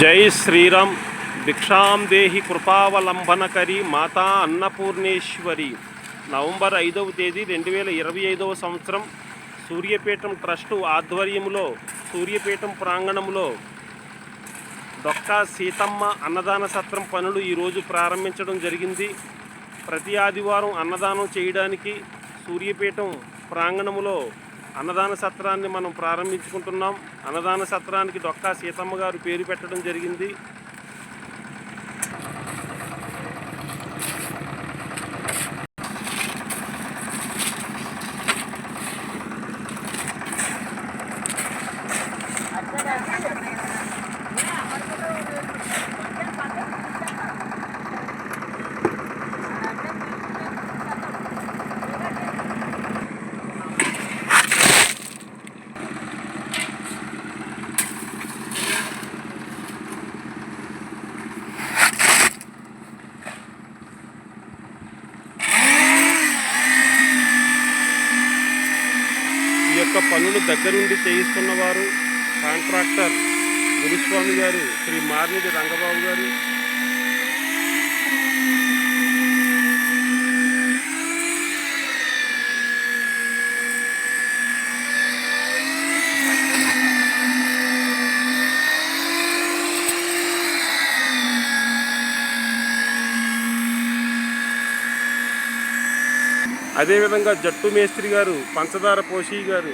జై శ్రీరామ్. భిక్షాం దేహి కృపావలంబనకరి మాతా అన్నపూర్ణేశ్వరి. నవంబర్ ఐదవ తేదీ రెండు వేల ఇరవై ఐదవ సంవత్సరం సూర్యపీఠం ట్రస్టు ఆధ్వర్యంలో సూర్యపీఠం ప్రాంగణంలో డొక్కా సీతమ్మ అన్నదాన సత్రం పనులు ఈరోజు ప్రారంభించడం జరిగింది. ప్రతి ఆదివారం అన్నదానం చేయడానికి సూర్యపీఠం ప్రాంగణంలో అన్నదాన సత్రాన్ని మనం ప్రారంభించుకుంటున్నాం. అన్నదాన సత్రానికి డొక్కా సీతమ్మ గారు పేరు పెట్టడం జరిగింది ఈ యొక్క పనులు దగ్గరుండి చేయిస్తున్న వారు కాంట్రాక్టర్ గురుస్వామి గారు శ్రీ మార్నిడి రంగబాబు గారు. అదేవిధంగా జట్టు మేస్త్రి గారు పంచదార పోషి గారు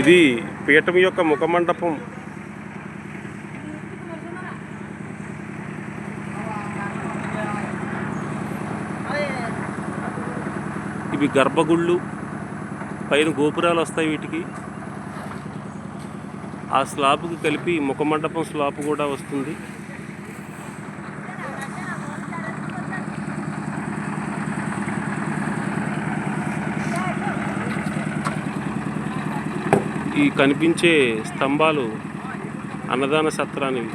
ఇది పీఠం యొక్క ముఖమండపం. ఇవి గర్భగుళ్ళు పైన గోపురాలు వస్తాయి వీటికి. ఆ స్లాబ్కి కలిపి ముఖమండపం స్లాబ్ కూడా వస్తుంది. ఈ కనిపించే స్తంభాలు అన్నదాన సత్రానివి